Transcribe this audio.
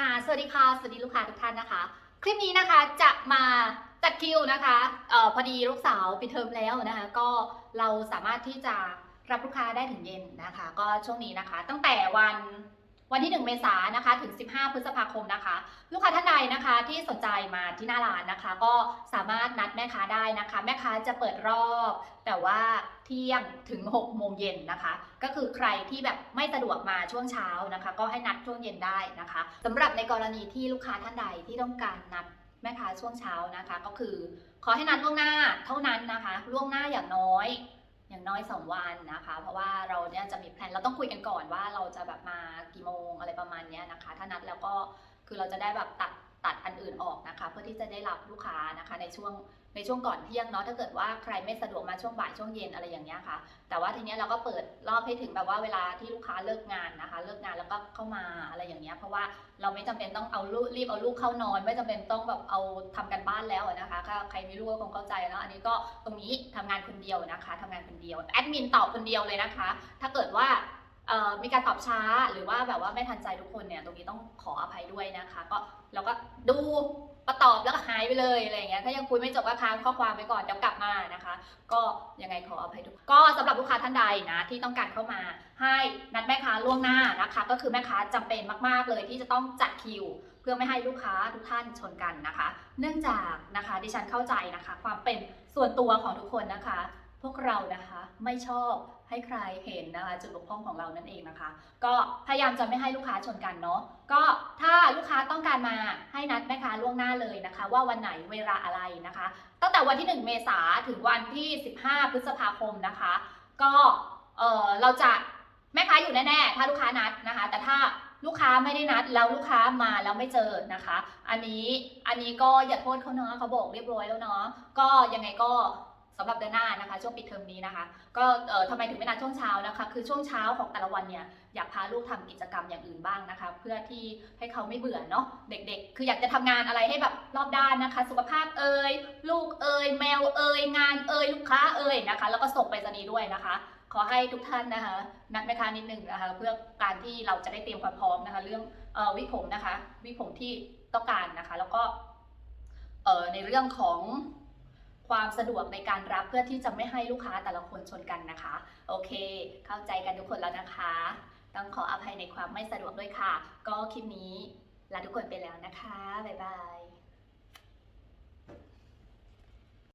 ่าสวัสดีค่ะ สวัสดีลูกค้าทุกท่านนะคะ คลิปนี้นะคะจะมาจัดคิวนะคะเอ่อพอดีลูกสาวปิดเทอมแล้วนะคะ ก็เราสามารถที่จะรับลูกค้าได้ถึงเย็นนะคะ ก็ช่วงนี้นะคะ ตั้งแต่วันวันที่ 1 เมษายนนะคะ ถึง 15 พฤษภาคมนะคะ ลูกค้าท่าน นะคะที่สนใจมาที่หน้าร้านนะคะ ก็สามารถนัดแม่ค้าได้นะคะ แม่ค้าจะเปิดรอบ แต่ว่าเที่ยงถึง6โมงเย็นนะคะ ก็คือใครที่แบบไม่สะดวกมาช่วงเช้านะคะ ก็ให้นัดช่วงเย็นได้นะคะสำหรับในกรณีที่ลูกค้าท่านใดที่ต้องการนัดแม่ค้าช่วงเช้านะคะ ก็คือ ขอให้นัดล่วงหน้าเท่านั้นนะคะล่วงหน้าอย่างน้อยอย่างน้อย 2 วันนะคะ เพราะว่าเราเนี่ยจะมีแพลนเราต้องคุยกันก่อนว่าเราจะแบบมากี่โมงอะไรประมาณเนี้ยนะคะ ถ้านัดแล้วก็คือเราจะได้แบบตัดตัด อื่นออกนะคะ เพื่อที่จะได้รับลูกค้านะคะ ในช่วงในช่วงก่อนเที่ยงเนาะถ้าเกิดว่าใครไม่สะดวกมาช่วงบ่ายช่วงเย็นอะไรอย่างเงี้ยค่ะ แต่ว่าทีเนี้ยเราก็เปิดรอบให้ถึงแบบว่าเวลาที่ลูกค้าเลิกงานนะคะ เลิกงานแล้วก็เข้ามาอะไรอย่างเงี้ยเพราะว่าเราไม่จำเป็นต้องเอาลูกรีบเอาลูกเข้านอน ไม่จำเป็นต้องแบบเอาทำกันบ้านแล้วนะคะถ้าใครมีลูกก็คงเข้าใจแล้วอันนี้ก็ตรงนี้ทำงานคนเดียวนะคะทำงานคนเดียวแอดมินตอบคนเดียวเลยนะคะ ถ้าเกิดว่า มีการตอบช้าหรือว่าแบบว่าไม่ทันใจทุกคนเนี่ยตรงนี้ต้องขออภัยด้วยนะคะ ก็เราก็ดูประตอบแล้วก็หายไปเลยอะไรอย่างเงี้ยถ้ายังคุยไม่จบก็ค้างข้อความไปก่อนเดี๋ยวกลับมานะคะ ก็ยังไงขออภัยทุกก็สำหรับลูกค้าท่านใดนะที่ต้องการเข้ามาให้นัดแม่ค้าล่วงหน้านะคะ ก็คือแม่ค้าจำเป็นมาก ๆเลยที่จะต้องจัดคิว เพื่อไม่ให้ลูกค้าทุกท่านชนกันนะคะ เนื่องจากนะคะดิฉันเข้าใจนะคะ ความเป็นส่วนตัวของทุกคนนะคะ พวกเรานะคะไม่ชอบให้ใครเห็นนะคะจุดบกพร่องของเรานั่นเองนะคะ ก็พยายามจะไม่ให้ลูกค้าชนกันเนาะก็ถ้าลูกค้าต้องการมาให้นัดแม่ค้าล่วงหน้าเลยนะคะ ว่าวันไหนเวลาอะไรนะคะ ตั้งแต่วันที่ 1 เมษาถึงวันที่ 15 พฤษภาคมนะคะ ก็เออเราจะแม่ค้าอยู่แน่ๆถ้าลูกค้านัดนะคะ แต่ถ้าลูกค้าไม่ได้นัดแล้วลูกค้ามาแล้วไม่เจอนะคะ อันนี้อันนี้ก็อย่าโทษเขาเนาะเขาบอกเรียบร้อยแล้วเนาะก็ยังไงก็ สำหรับเดือนหน้านะคะ ช่วงปิดเทอมนี้นะคะ ก็เอ่อทำไมถึงไม่นัดช่วงเช้านะคะ คือช่วงเช้าของแต่ละวันเนี่ยอยากพาลูกทำกิจกรรมอย่างอื่นบ้างนะคะ เพื่อที่ให้เขาไม่เบื่อเนาะเด็ก ๆ คืออยากจะทำงานอะไรให้แบบรอบด้านนะคะ สุขภาพเอ่ยลูกเอ่ยแมวเอ่ยงานเอ่ยลูกค้าเอ่ยนะคะ แล้วก็ส่งไปรษณีย์ด้วยนะคะขอให้ทุกท่านนะคะนัดแม่ค้านิดหนึ่งนะคะ เพื่อการที่เราจะได้เตรียมความพร้อมนะคะ เรื่องอ่อวิผมนะคะ วิผมที่ต้องการนะคะ แล้วก็ในเรื่องของ ความสะดวกในการรับเพื่อที่จะไม่ให้ลูกค้าแต่ละคนชนกันนะคะ โอเค เข้าใจกันทุกคนแล้วนะคะ ต้องขออภัยในความไม่สะดวกด้วยค่ะ ก็คลิปนี้ลาทุกคนไปแล้วนะคะ บ๊ายบาย